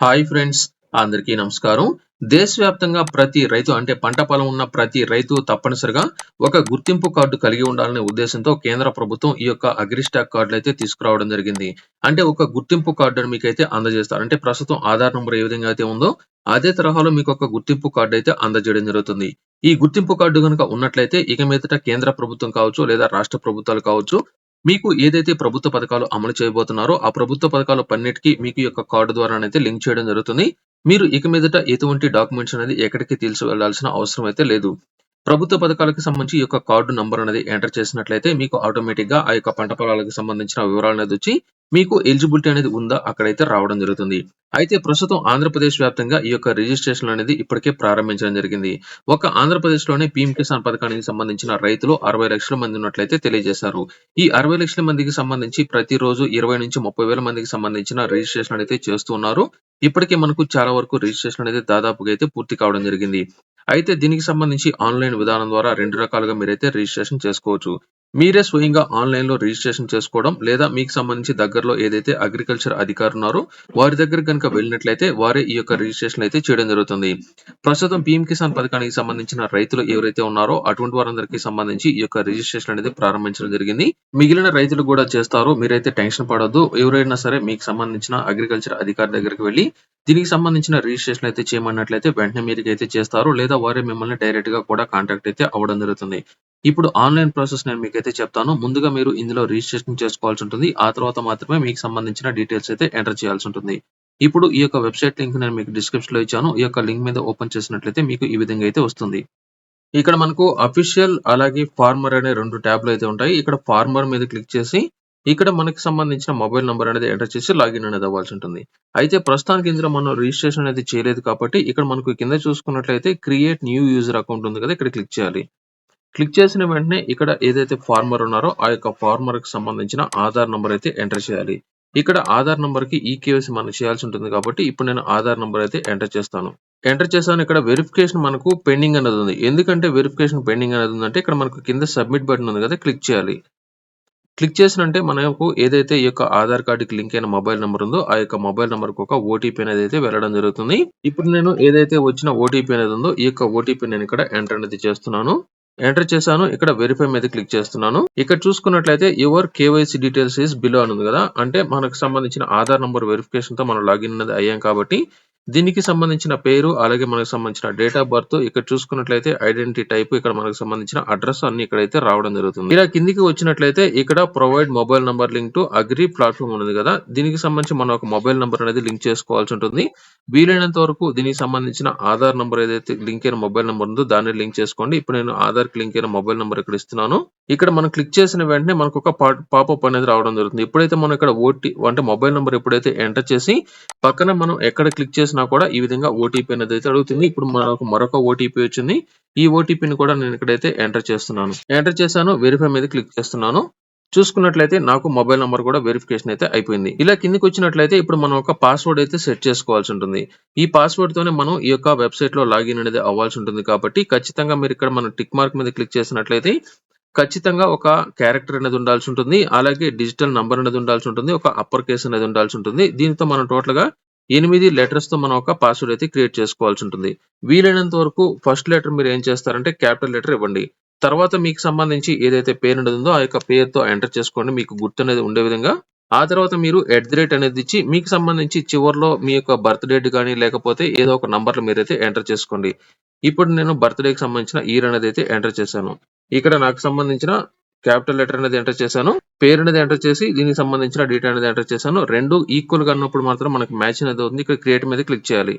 Hi friends అందరికీ నమస్కారం. దేశవ్యాప్తంగా ప్రతి రైతు అంటే పంట పొలం ఉన్న ప్రతి రైతు తప్పనిసరిగా ఒక గుర్తింపు కార్డు కలిగి ఉండాలనే ఉద్దేశంతో కేంద్ర ప్రభుత్వం ఈ యొక్క అగ్రిస్టాక్ కార్డులు అయితే తీసుకురావడం జరిగింది. అంటే ఒక గుర్తింపు కార్డు మీకు మీకైతే అందజేస్తారు. అంటే ప్రస్తుతం ఆధార్ నంబర్ ఏ విధంగా అయితే ఉందో అదే తరహాలో మీకు ఒక గుర్తింపు కార్డు అయితే అందజేయడం జరుగుతుంది. ఈ గుర్తింపు కార్డు కనుక ఉన్నట్లయితే ఇక మీదట కేంద్ర ప్రభుత్వం కావచ్చు లేదా రాష్ట్ర ప్రభుత్వాలు కావచ్చు మీకు ఏదైతే ప్రభుత్వ పథకాలు అమలు చేయబోతున్నారో ఆ ప్రభుత్వ పథకాలు పన్నిటికీ మీకు యొక్క కార్డు ద్వారానైతే లింక్ చేయడం జరుగుతుంది. మీరు ఇక మీదట ఎటువంటి డాక్యుమెంట్స్ అనేది ఎక్కడికి తీసుకు వెళ్ళాల్సిన అవసరం అయితే లేదు. ప్రభుత్వ పథకాలకు సంబంధించి ఈ యొక్క కార్డు నంబర్ అనేది ఎంటర్ చేసినట్లయితే మీకు ఆటోమేటిక్గా ఆ యొక్క పంట పొలాలకు సంబంధించిన వివరాలు అనేది వచ్చి మీకు ఎలిజిబిలిటీ అనేది ఉందా అక్కడైతే రావడం జరుగుతుంది. అయితే ప్రస్తుతం ఆంధ్రప్రదేశ్ వ్యాప్తంగా ఈ యొక్క రిజిస్ట్రేషన్ అనేది ఇప్పటికే ప్రారంభించడం జరిగింది. ఒక ఆంధ్రప్రదేశ్లోనే పీఎం కిసాన్ పథకానికి సంబంధించిన రైతులు అరవై లక్షల మంది ఉన్నట్లయితే తెలియజేశారు. ఈ అరవై లక్షల మందికి సంబంధించి ప్రతిరోజు ఇరవై నుంచి ముప్పై వేల మందికి సంబంధించిన రిజిస్ట్రేషన్ అయితే చేస్తూ ఉన్నారు. ఇప్పటికే మనకు చాలా వరకు రిజిస్ట్రేషన్ అనేది దాదాపుగా అయితే పూర్తి కావడం జరిగింది. అయితే దీనికి సంబంధించి ఆన్లైన్ విధానం ద్వారా రెండు రకాలుగా మీరైతే రిజిస్ట్రేషన్ చేసుకోవచ్చు. మీరే స్వయంగా ఆన్లైన్లో రిజిస్ట్రేషన్ చేసుకోవడం లేదా మీకు సంబంధించి దగ్గరలో ఏదైతే అగ్రికల్చర్ అధికారులు ఉన్నారో వారి దగ్గర కనుక వెళ్ళినట్లయితే వారే ఈ యొక్క రిజిస్ట్రేషన్ అయితే చేయడం జరుగుతుంది. ప్రస్తుతం పీఎం కిసాన్ పథకానికి సంబంధించిన రైతులు ఎవరైతే ఉన్నారో అటువంటి వారందరికీ సంబంధించి ఈ యొక్క రిజిస్ట్రేషన్ అనేది ప్రారంభించడం జరిగింది. మిగిలిన రైతులు కూడా చేస్తారు మీరైతే టెన్షన్ పడొద్దు. ఎవరైనా సరే మీకు సంబంధించిన అగ్రికల్చర్ అధికారి దగ్గరికి వెళ్ళి దీనికి సంబంధించిన రిజిస్ట్రేషన్ అయితే చేయమన్నట్లయితే వెంటనే మీరు అయితే చేస్తారు లేదా వారే మిమ్మల్ని డైరెక్ట్గా కూడా కాంటాక్ట్ అయితే అవ్వడం జరుగుతుంది. ఇప్పుడు ఆన్లైన్ ప్రాసెస్ నేను అయితే చెప్తాను. ముందుగా మీరు ఇందులో రిజిస్ట్రేషన్ చేసుకోవాల్సి ఉంటుంది. ఆ తర్వాత మాత్రమే మీకు సంబంధించిన డీటెయిల్స్ అయితే ఎంటర్ చేయాల్సి ఉంటుంది. ఇప్పుడు ఈ యొక్క వెబ్సైట్ లింక్ నేను మీకు డిస్క్రిప్షన్లో ఇచ్చాను. ఈ యొక్క లింక్ మీద ఓపెన్ చేసినట్లయితే మీకు ఈ విధంగా అయితే వస్తుంది. ఇక్కడ మనకు అఫీషియల్ అలాగే ఫార్మర్ అనే రెండు ట్యాబ్లు అయితే ఉంటాయి. ఇక్కడ ఫార్మర్ మీద క్లిక్ చేసి ఇక్కడ మనకి సంబంధించిన మొబైల్ నెంబర్ అనేది ఎంటర్ చేసి లాగిన్ అనేది అవ్వాల్సి ఉంటుంది. అయితే ప్రస్తుతానికి ఇందులో మనం రిజిస్ట్రేషన్ అనేది చేయలేదు కాబట్టి ఇక్కడ మనకు కింద చూసుకున్నట్లయితే క్రియేట్ న్యూ యూజర్ అకౌంట్ ఉంది కదా ఇక్కడ క్లిక్ చేయాలి. క్లిక్ చేసిన వెంటనే ఇక్కడ ఏదైతే ఫార్మర్ ఉన్నారో ఆ యొక్క ఫార్మర్కి సంబంధించిన ఆధార్ నెంబర్ అయితే ఎంటర్ చేయాలి. ఇక్కడ ఆధార్ నెంబర్కి కి ఈ మనం చేయాల్సి ఉంటుంది కాబట్టి ఇప్పుడు నేను ఆధార్ నెంబర్ అయితే ఎంటర్ చేస్తాను. ఎంటర్ చేశాను ఇక్కడ వెరిఫికేషన్ మనకు పెండింగ్ అనేది ఉంది. ఎందుకంటే వెరిఫికేషన్ పెండింగ్ అనేది ఉందంటే ఇక్కడ మనకు కింద సబ్మిట్ బటన్ ఉంది కదా క్లిక్ చేయాలి. క్లిక్ చేసినంటే మనకు ఏదైతే ఈ యొక్క ఆధార్ కార్డుకి లింక్ అయిన మొబైల్ నెంబర్ ఉందో ఆ యొక్క మొబైల్ నెంబర్కి ఒక ఓటీపీ అనేది అయితే వెళ్ళడం జరుగుతుంది. ఇప్పుడు నేను ఏదైతే వచ్చిన ఓటీపీ అనేది ఉందో ఈ యొక్క ఓటీపీ నేను ఇక్కడ ఎంటర్ అనేది చేస్తున్నాను. ఎంటర్ చేశాను. ఇక్కడ వెరిఫై మీద క్లిక్ చేస్తున్నాను. ఇక్కడ చూసుకున్నట్లయితే your KYC details is below అని ఉంది కదా. అంటే మనకు సంబంధించిన ఆధార్ నంబర్ వెరిఫికేషన్తో మనం లాగిన్ అనేది అయ్యాం కాబట్టి దీనికి సంబంధించిన పేరు అలాగే మనకు సంబంధించిన డేట్ ఆఫ్ బర్త్ ఇక్కడ చూసుకున్నట్లయితే ఐడెంటిటీ టైప్ ఇక్కడ మనకు సంబంధించిన అడ్రస్ అన్ని ఇక్కడైతే రావడం జరుగుతుంది. ఇలా కిందికి వచ్చినట్లయితే ఇక్కడ provide mobile number link to agri platform ఉంది కదా. దీనికి సంబంధించి మనం ఒక మొబైల్ నంబర్ అనేది లింక్ చేసుకోవాల్సి ఉంటుంది. వీలైనంత వరకు దీనికి సంబంధించిన ఆధార్ నంబర్ ఏదైతే లింక్ అయిన మొబైల్ నంబర్ ఉందో దాన్ని లింక్ చేసుకోండి. ఇప్పుడు నేను ఆధార్కి లింక్ అయిన మొబైల్ నంబర్ ఇక్కడ ఇస్తున్నాను. ఇక్కడ మనం క్లిక్ చేసిన వెంటనే మనకు ఒక పాపప్ అనేది రావడం జరుగుతుంది. ఎప్పుడైతే మనం ఇక్కడ ఓటీ అంటే మొబైల్ నంబర్ ఎప్పుడైతే ఎంటర్ చేసి పక్కన మనం ఎక్కడ క్లిక్ చేసిన కూడా ఈ విధంగా ఓటీపీ అనేది అయితే అడుగుతుంది. ఇప్పుడు మనకు మరొక ఓటీపీ వచ్చింది. ఈ ఓటీపీని కూడా నేను ఇక్కడైతే ఎంటర్ చేస్తున్నాను. ఎంటర్ చేశాను. వెరిఫై మీద క్లిక్ చేస్తున్నాను. చూసుకున్నట్లయితే నాకు మొబైల్ నంబర్ కూడా వెరిఫికేషన్ అయితే అయిపోయింది. ఇలా కిందికి వచ్చినట్లయితే ఇప్పుడు మనం ఒక పాస్వర్డ్ అయితే సెట్ చేసుకోవాల్సి ఉంటుంది. ఈ పాస్వర్డ్ తోనే మనం ఈ యొక్క వెబ్సైట్లో లాగిన్ అనేది అవ్వాల్సి ఉంటుంది కాబట్టి ఖచ్చితంగా మీరు ఇక్కడ మనం టిక్ మార్క్ మీద క్లిక్ చేసినట్లయితే ఖచ్చితంగా ఒక క్యారెక్టర్ అనేది ఉండాల్సి ఉంటుంది. అలాగే డిజిటల్ నంబర్ అనేది ఉండాల్సి ఉంటుంది. ఒక అప్పర్ కేస్ అనేది ఉండాల్సి ఉంటుంది. దీంతో మనం టోటల్గా ఎనిమిది లెటర్స్తో మనం ఒక పాస్వర్డ్ అయితే క్రియేట్ చేసుకోవాల్సి ఉంటుంది. వీలైనంత వరకు ఫస్ట్ లెటర్ మీరు ఏం చేస్తారంటే క్యాపిటల్ లెటర్ ఇవ్వండి. తర్వాత మీకు సంబంధించి ఏదైతే పేరు అనేది ఉందో ఆ యొక్క పేరుతో ఎంటర్ చేసుకోండి. మీకు గుర్తు అనేది ఉండే విధంగా. ఆ తర్వాత మీరు ఎట్ ది రేట్ అనేది ఇచ్చి మీకు సంబంధించి చివరిలో మీ యొక్క బర్త్ డేట్ కానీ లేకపోతే ఏదో ఒక నంబర్లు మీరైతే ఎంటర్ చేసుకోండి. ఇప్పుడు నేను బర్త్డేకి సంబంధించిన ఇయర్ అనేది అయితే ఎంటర్ చేశాను. ఇక్కడ నాకు సంబంధించిన క్యాపిటల్ లెటర్ అనేది ఎంటర్ చేశాను పేరు అనేది ఎంటర్ చేసి దీనికి సంబంధించిన డీటెయిల్ అనేది ఎంటర్ చేశాను. రెండు ఈక్వల్గా ఉన్నప్పుడు మాత్రం మనకి మ్యాచ్ అనేది అవుతుంది. ఇక్కడ క్రియేట్ మీద క్లిక్ చేయాలి.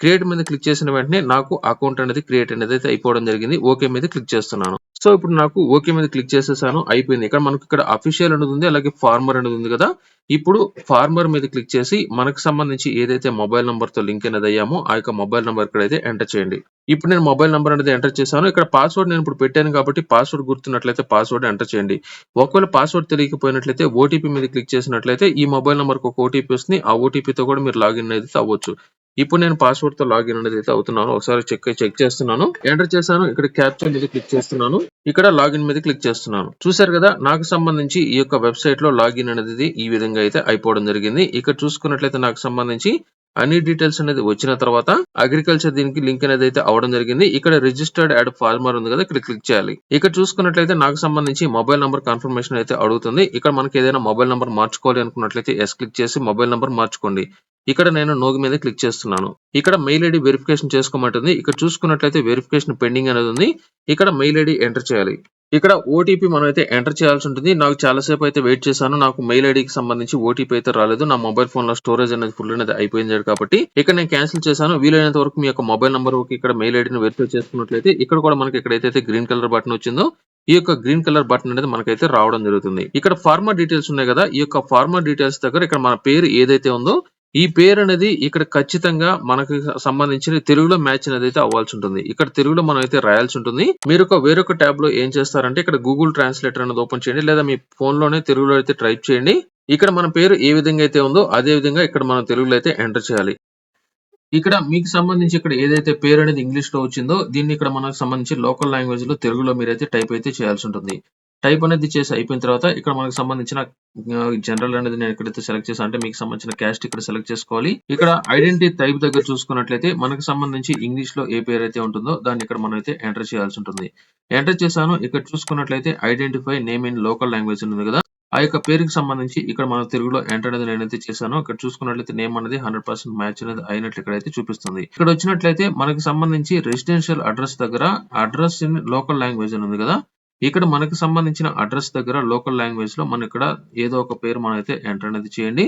క్రియేట్ మీద క్లిక్ చేసిన వెంటనే నాకు అకౌంట్ అనేది క్రియేట్ అనేది అయితే అయిపోవడం జరిగింది. ఓకే మీద క్లిక్ చేస్తున్నాను. సో ఇప్పుడు నాకు ఓకే మీద క్లిక్ చేసేసాను. అయిపోయింది. ఇక్కడ మనకు ఇక్కడ అఫీషియల్ అనేది ఉంది అలాగే ఫార్మర్ అనేది ఉంది కదా. ఇప్పుడు ఫార్మర్ మీద క్లిక్ చేసి మనకు సంబంధించి ఏదైతే మొబైల్ నంబర్తో లింక్ అనేది అయ్యామో ఆ యొక్క మొబైల్ నంబర్ ఇక్కడ అయితే ఎంటర్ చేయండి. ఇప్పుడు నేను మొబైల్ నంబర్ అనేది ఎంటర్ చేశాను. ఇక్కడ పాస్వర్డ్ నేను ఇప్పుడు పెట్టాను కాబట్టి పాస్వర్డ్ గుర్తున్నట్లయితే పాస్వర్డ్ ఎంటర్ చేయండి. ఒకవేళ పాస్వర్డ్ తెలియకపోయినట్లయితే ఓటీపీ మీద క్లిక్ చేసినట్లయితే ఈ మొబైల్ నంబర్ ఒక ఓటీపీ వస్తుంది. ఆ ఓటీపీతో కూడా మీరు లాగిన్ అయితే అవ్వచ్చు. ఇప్పుడు నేను పాస్వర్డ్తో లాగిన్ అనేది అయితే అవుతున్నాను. ఒకసారి చెక్ చెక్ చేస్తున్నాను. ఎంటర్ చేశాను. ఇక్కడ క్యాప్చర్ మీద క్లిక్ చేస్తున్నాను. ఇక్కడ లాగిన్ మీద క్లిక్ చేస్తున్నాను. చూసారు కదా నాకు సంబంధించి ఈ యొక్క వెబ్సైట్లో లాగిన్ అనేది ఈ విధంగా అయితే అయిపోవడం జరిగింది. ఇక్కడ చూసుకున్నట్లయితే నాకు సంబంధించి అన్ని డీటెయిల్స్ అనేది వచ్చిన తర్వాత అగ్రికల్చర్ దీనికి లింక్ అనేది అయితే అవడం జరిగింది. ఇక్కడ రిజిస్టర్డ్ యాడ్ ఫార్మర్ ఉంది కదా ఇక్కడ క్లిక్ చేయాలి. ఇక్కడ చూసుకున్నట్లయితే నాకు సంబంధించి మొబైల్ నంబర్ కన్ఫర్మేషన్ అయితే అడుగుతుంది. ఇక్కడ మనకి ఏదైనా మొబైల్ నంబర్ మార్చుకోవాలి అనుకున్నట్లయితే ఎస్ క్లిక్ చేసి మొబైల్ నంబర్ మార్చుకోండి. ఇక్కడ నేను నోగ్ మీద క్లిక్ చేస్తున్నాను. ఇక్కడ మెయిల్ ఐడి వెరిఫికేషన్ చేసుకోమంటుంది. ఇక్కడ చూసుకున్నట్లయితే వెరిఫికేషన్ పెండింగ్ అనేది ఉంది. ఇక్కడ మెయిల్ ఐడి ఎంటర్ చేయాలి. ఇక్కడ ఓటీపీ మనం అయితే ఎంటర్ చేయాల్సి ఉంటుంది. నాకు చాలా సేపు అయితే వెయిట్ చేశాను. నాకు మెయిల్ ఐడికి సంబంధించి ఓటీపీ అయితే రాలేదు. నా మొబైల్ ఫోన్లో స్టోరేజ్ అనేది ఫుల్ అనేది అయిపోయింది కాబట్టి ఇక్కడ నేను క్యాన్సిల్ చేశాను. వీలైనంత వరకు మీ యొక్క మొబైల్ నెంబర్ ఇక్కడ మెయిల్ ఐడిని వెరిఫై చేసుకున్నట్లయితే ఇక్కడ కూడా మనకి ఎక్కడైతే గ్రీన్ కలర్ బటన్ వచ్చిందో ఈ యొక్క గ్రీన్ కలర్ బటన్ అనేది మనకైతే రావడం జరుగుతుంది. ఇక్కడ ఫార్మర్ డీటెయిల్స్ ఉన్నాయి కదా. ఈ యొక్క ఫార్మర్ డీటెయిల్స్ దగ్గర ఇక్కడ మన పేరు ఏదైతే ఉందో ఈ పేరు అనేది ఇక్కడ ఖచ్చితంగా మనకి సంబంధించిన తెలుగులో మ్యాచ్ అనేది అయితే అవ్వాల్సి ఉంటుంది. ఇక్కడ తెలుగులో మనం అయితే రాయాల్సి ఉంటుంది. మీరు ఒక వేరొక ట్యాబ్లో ఏం చేస్తారంటే ఇక్కడ గూగుల్ ట్రాన్స్లేటర్ అనేది ఓపెన్ చేయండి లేదా మీ ఫోన్లోనే తెలుగులో అయితే టైప్ చేయండి. ఇక్కడ మన పేరు ఏ విధంగా అయితే ఉందో అదే విధంగా ఇక్కడ మనం తెలుగులో అయితే ఎంటర్ చేయాలి. ఇక్కడ మీకు సంబంధించి ఇక్కడ ఏదైతే పేరు అనేది ఇంగ్లీష్లో వచ్చిందో దీన్ని ఇక్కడ మనకు సంబంధించి లోకల్ లాంగ్వేజ్లో తెలుగులో మీరైతే టైప్ అయితే చేయాల్సి ఉంటుంది. టైప్ అనేది చేసి అయిపోయిన తర్వాత ఇక్కడ మనకు సంబంధించిన జనరల్ అనేది నేను ఎక్కడైతే సెలెక్ట్ చేసాను అంటే మీకు సంబంధించిన క్యాస్ట్ ఇక్కడ సెలెక్ట్ చేసుకోవాలి. ఇక్కడ ఐడెంటిటీ టైప్ దగ్గర చూసుకున్నట్లయితే మనకు సంబంధించి ఇంగ్లీష్లో ఏ పేరు అయితే ఉంటుందో దాన్ని ఇక్కడ మనం అయితే ఎంటర్ చేయాల్సి ఉంటుంది. ఎంటర్ చేశాను. ఇక్కడ చూసుకున్నట్లయితే identify name in local language ఉంది కదా. ఆ యొక్క పేరుకి సంబంధించి ఇక్కడ మనం తెలుగులో ఎంటర్ అనేది నేనైతే చేశాను ఇక్కడ చూసుకున్నట్లయితే నేమ్ అనేది హండ్రెడ్ పర్సెంట్ మ్యాచ్ అనేది అయినట్లు ఇక్కడైతే చూపిస్తుంది. ఇక్కడ వచ్చినట్లయితే మనకి సంబంధించి రెసిడెన్షియల్ అడ్రస్ దగ్గర అడ్రస్ ఇన్ లోకల్ లాంగ్వేజ్ అని ఉంది కదా. ఇక్కడ మనకు సంబంధించిన అడ్రస్ దగ్గర లోకల్ లాంగ్వేజ్లో మనం ఇక్కడ ఏదో ఒక పేరు మనం అయితే ఎంటర్ అనేది చేయండి.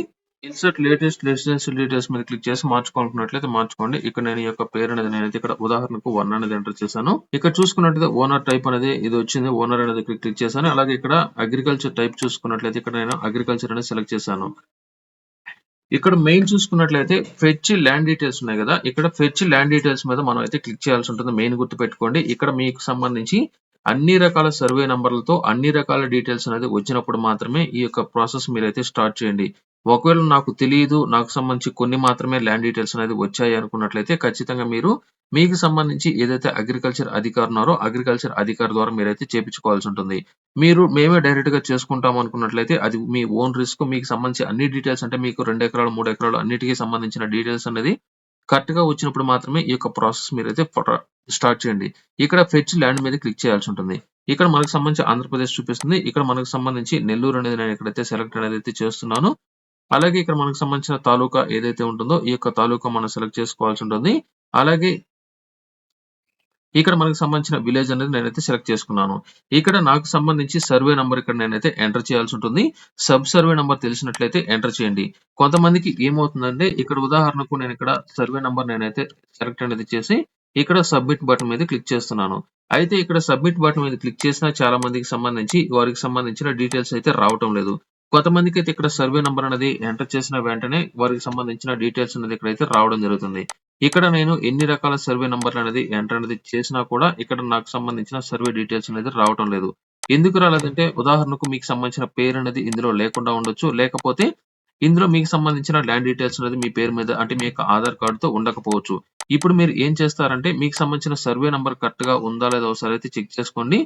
ఇన్సర్ట్ లేటెస్ట్ రెసిడెన్షియల్ డీటెయిల్స్ మీద క్లిక్ చేసి మార్చుకోవాలనుకున్నట్లయితే మార్చుకోండి. ఇక్కడ నేను ఈ యొక్క పేరు అనేది నేనైతే ఇక్కడ ఉదాహరణకు వన్ అనేది ఎంటర్ చేశాను. ఇక్కడ చూసుకున్నట్లయితే ఓనర్ టైప్ అనేది ఇది వచ్చింది. ఓనర్ అనేది క్లిక్ చేశాను. అలాగే ఇక్కడ అగ్రికల్చర్ టైప్ చూసుకున్నట్లయితే ఇక్కడ నేను అగ్రికల్చర్ అనేది సెలెక్ట్ చేశాను. ఇక్కడ మెయిన్ చూసుకున్నట్లయితే ఫెచ్ ల్యాండ్ డీటెయిల్స్ ఉన్నాయి కదా. ఇక్కడ ఫెచ్ ల్యాండ్ డీటెయిల్స్ మీద మనం అయితే క్లిక్ చేయాల్సి ఉంటుంది. మెయిన్ గుర్తు పెట్టుకోండి ఇక్కడ మీకు సంబంధించి అన్ని రకాల సర్వే నంబర్లతో అన్ని రకాల డీటెయిల్స్ అనేది వచ్చినప్పుడు మాత్రమే ఈ యొక్క ప్రాసెస్ మీరైతే స్టార్ట్ చేయండి. ఒకవేళ నాకు తెలియదు నాకు సంబంధించి కొన్ని మాత్రమే ల్యాండ్ డీటెయిల్స్ అనేది వచ్చాయి అనుకున్నట్లయితే ఖచ్చితంగా మీరు మీకు సంబంధించి ఏదైతే అగ్రికల్చర్ అధికారి ఉన్నారో అగ్రికల్చర్ అధికారి ద్వారా మీరైతే చేపించుకోవాల్సి ఉంటుంది. మీరు మేమే డైరెక్ట్గా చేసుకుంటాం అనుకున్నట్లయితే అది మీ ఓన్ రిస్క్ మీకు సంబంధించి అన్ని డీటెయిల్స్ అంటే మీకు రెండు ఎకరాలు మూడు ఎకరాలు అన్నిటికీ సంబంధించిన డీటెయిల్స్ అనేది కరెక్ట్గా వచ్చినప్పుడు మాత్రమే ఈ యొక్క ప్రాసెస్ మీరైతే స్టార్ట్ చేయండి. ఇక్కడ ఫెచ్ ల్యాండ్ మీద క్లిక్ చేయాల్సి ఉంటుంది. ఇక్కడ మనకు సంబంధించి ఆంధ్రప్రదేశ్ చూపిస్తుంది. ఇక్కడ మనకు సంబంధించి నెల్లూరు అనేది నేను ఇక్కడైతే సెలెక్ట్ అనేది అయితే చేస్తున్నాను. అలాగే ఇక్కడ మనకు సంబంధించిన తాలూకా ఏదైతే ఉంటుందో ఈ యొక్క తాలూకా మనం సెలెక్ట్ చేసుకోవాల్సి ఉంటుంది. అలాగే ఇక్కడ మనకు సంబంధించిన విలేజ్ అనేది నేనైతే సెలెక్ట్ చేసుకున్నాను. ఇక్కడ నాకు సంబంధించి సర్వే నంబర్ ఇక్కడ నేనైతే ఎంటర్ చేయాల్సి ఉంటుంది. సబ్ సర్వే నంబర్ తెలిసినట్లయితే ఎంటర్ చేయండి. కొంతమందికి ఏమవుతుందంటే ఇక్కడ ఉదాహరణకు నేను ఇక్కడ సర్వే నంబర్ నేనైతే సెలెక్ట్ అనేది చేసి ఇక్కడ సబ్మిట్ బటన్ మీద క్లిక్ చేస్తున్నాను. అయితే ఇక్కడ సబ్మిట్ బటన్ మీద క్లిక్ చేసిన చాలా మందికి సంబంధించి వారికి సంబంధించిన డీటెయిల్స్ అయితే రావటం లేదు. కొంతమందికి అయితే ఇక్కడ సర్వే నంబర్ అనేది ఎంటర్ చేసిన వెంటనే వారికి సంబంధించిన డీటెయిల్స్ అనేది ఇక్కడైతే రావడం జరుగుతుంది. ఇక్కడ నేను ఎన్ని రకాల సర్వే నంబర్లు అనేది ఎంటర్ అనేది చేసినా కూడా ఇక్కడ నాకు సంబంధించిన సర్వే డీటెయిల్స్ అనేది రావటం లేదు. ఎందుకు రాలేదంటే ఉదాహరణకు మీకు సంబంధించిన పేరు అనేది ఇందులో లేకుండా ఉండొచ్చు. లేకపోతే ఇందులో మీకు సంబంధించిన ల్యాండ్ డీటెయిల్స్ అనేది మీ పేరు మీద అంటే మీ యొక్క ఆధార్ కార్డుతో ఉండకపోవచ్చు. ఇప్పుడు మీరు ఏం చేస్తారంటే మీకు సంబంధించిన సర్వే నంబర్ కరెక్ట్గా ఉందా లేదా ఒకసారి అయితే చెక్ చేసుకోండి.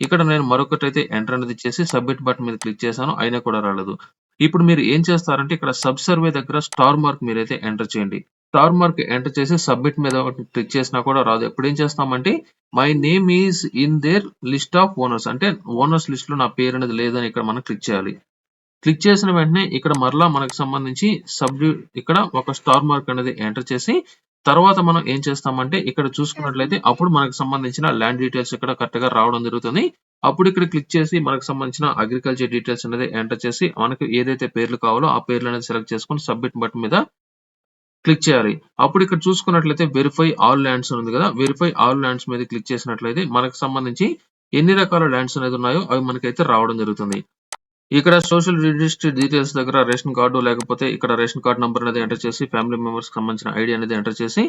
ఇక్కడ నేను మరొకటి అయితే ఎంటర్ అనేది చేసి సబ్మిట్ బటన్ మీద క్లిక్ చేశాను. అయినా కూడా రాలేదు. ఇప్పుడు మీరు ఏం చేస్తారంటే ఇక్కడ సబ్ సర్వే దగ్గర స్టార్ మార్క్ మీరైతే ఎంటర్ చేయండి. స్టార్ మార్క్ ఎంటర్ చేసి సబ్మిట్ మీద క్లిక్ చేసినా కూడా రాదు. ఎప్పుడు ఏం చేస్తామంటే my name is in their list of owners అంటే ఓనర్స్ లిస్ట్లో నా పేరు అనేది లేదని ఇక్కడ మనం క్లిక్ చేయాలి. క్లిక్ చేసిన వెంటనే ఇక్కడ మరలా మనకు సంబంధించి సబ్ ఇక్కడ ఒక స్టార్ మార్క్ అనేది ఎంటర్ చేసి తర్వాత మనం ఏం చేస్తామంటే ఇక్కడ చూసుకున్నట్లయితే అప్పుడు మనకు సంబంధించిన ల్యాండ్ డీటెయిల్స్ ఇక్కడ కరెక్ట్గా రావడం జరుగుతుంది. అప్పుడు ఇక్కడ క్లిక్ చేసి మనకు సంబంధించిన అగ్రికల్చర్ డీటెయిల్స్ అనేది ఎంటర్ చేసి మనకు ఏదైతే పేర్లు కావాలో ఆ పేర్లు అనేది సెలెక్ట్ చేసుకొని సబ్మిట్ బటన్ మీద క్లిక్ చేయాలి. అప్పుడు ఇక్కడ చూసుకున్నట్లయితే వెరిఫై ఆల్ ల్యాండ్స్ ఉంది కదా వెరిఫై ఆల్ ల్యాండ్స్ మీద క్లిక్ చేసినట్లయితే మనకు సంబంధించి ఎన్ని రకాల ల్యాండ్స్ అనేది ఉన్నాయో అవి మనకైతే రావడం జరుగుతుంది. ఇక్కడ సోషల్ రిజిస్టర్ డీటెయిల్స్ దగ్గర రేషన్ కార్డు లేకపోతే ఇక్కడ రేషన్ కార్డు నెంబర్ అనేది ఎంటర్ చేసి ఫ్యామిలీ మెంబర్స్ సంబంధించిన ఐడి అనేది ఎంటర్ చేసి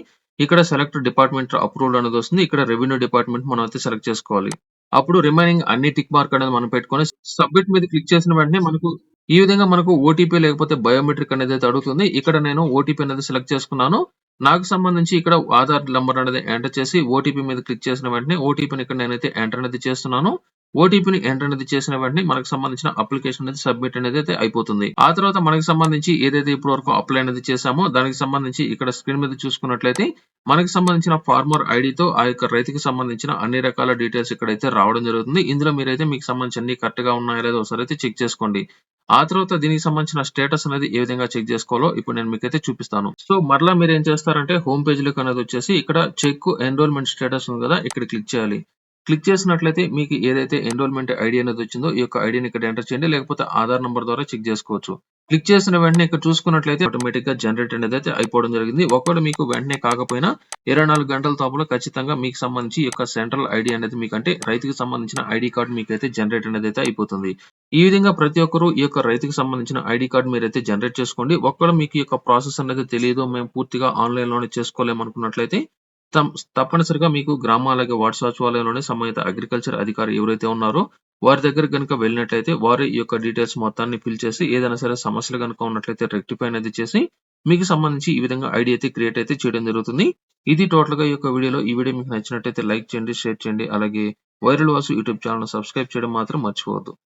ఇక్కడ సెలెక్ట్ డిపార్ట్మెంట్ అప్రూవల్ అనేది వస్తుంది. ఇక్కడ రెవెన్యూ డిపార్ట్మెంట్ మనం అయితే సెలెక్ట్ చేసుకోవాలి. అప్పుడు రిమైనింగ్ అన్ని టిక్ మార్క్ అనేది మనం పెట్టుకొని సబ్మిట్ మీద క్లిక్ చేసిన వెంటనే మనకు ఈ విధంగా మనకు ఓటీపీ లేకపోతే బయోమెట్రిక్ అనేది అయితే అడుగుతుంది. ఇక్కడ నేను ఓటీపీ అనేది సెలెక్ట్ చేసుకున్నాను. నాకు సంబంధించి ఇక్కడ ఆధార్ నెంబర్ అనేది ఎంటర్ చేసి ఓటీపీ మీద క్లిక్ చేసిన వెంటనే ఓటీపీని ఇక్కడ నేనైతే ఎంటర్ అనేది చేస్తున్నాను. ఓటీపీని ఎంటర్ అనేది చేసిన వెంటనే మనకు సంబంధించిన అప్లికేషన్ అనేది సబ్మిట్ అనేది అయితే అయిపోతుంది. ఆ తర్వాత మనకు సంబంధించి ఏదైతే ఇప్పటి వరకు అప్లై అనేది చేశామో దానికి సంబంధించి ఇక్కడ స్క్రీన్ మీద చూసుకున్నట్లయితే మనకి సంబంధించిన ఫార్మర్ ఐడితో ఆ యొక్క రైతుకి సంబంధించిన అన్ని రకాల డీటెయిల్స్ ఇక్కడైతే రావడం జరుగుతుంది. ఇందులో మీరైతే మీకు సంబంధించి అన్ని కరెక్ట్గా ఉన్నాయో లేదో ఒకసారి అయితే చెక్ చేసుకోండి. ఆ తర్వాత దీనికి సంబంధించిన స్టేటస్ అనేది ఏ విధంగా చెక్ చేసుకోవాలో ఇప్పుడు నేను మీకైతే చూపిస్తాను. సో మరలా మీరు ఏం చేస్తారంటే హోమ్ పేజ్లోకి అనేది వచ్చేసి ఇక్కడ చెక్ ఎన్రోల్మెంట్ స్టేటస్ ఉంది కదా ఇక్కడ క్లిక్ చేయాలి. క్లిక్ చేసినట్లయితే మీకు ఏదైతే ఎన్రోల్మెంట్ ఐడి అనేది వచ్చిందో ఈ యొక్క ఐడిని ఇక్కడ ఎంటర్ చేయండి. లేకపోతే ఆధార్ నంబర్ ద్వారా చెక్ చేసుకోవచ్చు. క్లిక్ చేసిన వెంటనే ఇక్కడ చూసుకున్నట్లయితే ఆటోమేటిక్గా జనరేట్ అనేది అయితే అయిపోవడం జరిగింది. ఒకవేళ మీకు వెంటనే కాకపోయినా 24 గంటల లోపల ఖచ్చితంగా మీకు సంబంధించి యొక్క సెంట్రల్ ఐడి అనేది మీకు అంటే రైతుకి సంబంధించిన ఐడి కార్డ్ అయితే జనరేట్ అనేది అయితే అయిపోతుంది. ఈ విధంగా ప్రతి ఒక్కరు ఈ యొక్క రైతుకి సంబంధించిన ఐడి కార్డు మీరైతే జనరేట్ చేసుకోండి. ఒకవేళ మీకు యొక్క ప్రాసెస్ అనేది తెలియదు మేము పూర్తిగా ఆన్‌లైన్లోనే చేసుకోలేము అనుకున్నట్లయితే తప్పనిసరిగా మీకు గ్రామ అలాగే వార్డు సచివాలయంలోనే సంబంధిత అగ్రికల్చర్ అధికారి ఎవరైతే ఉన్నారో వారి దగ్గర కనుక వెళ్ళినట్లయితే వారి యొక్క డీటెయిల్స్ మొత్తాన్ని ఫిల్ చేసి ఏదైనా సరే సమస్యలు గనుక ఉన్నట్లయితే రెక్టిఫై అనేది చేసి మీకు సంబంధించి ఈ విధంగా ఐడి అయితే క్రియేట్ అయితే చేయడం జరుగుతుంది. ఇది టోటల్గా ఈ యొక్క వీడియోలో ఈ వీడియో మీకు నచ్చినట్లయితే లైక్ చేయండి, షేర్ చేయండి. అలాగే viral Vasu YouTube channel subscribe చేయడం మాత్రం మర్చిపోవద్దు.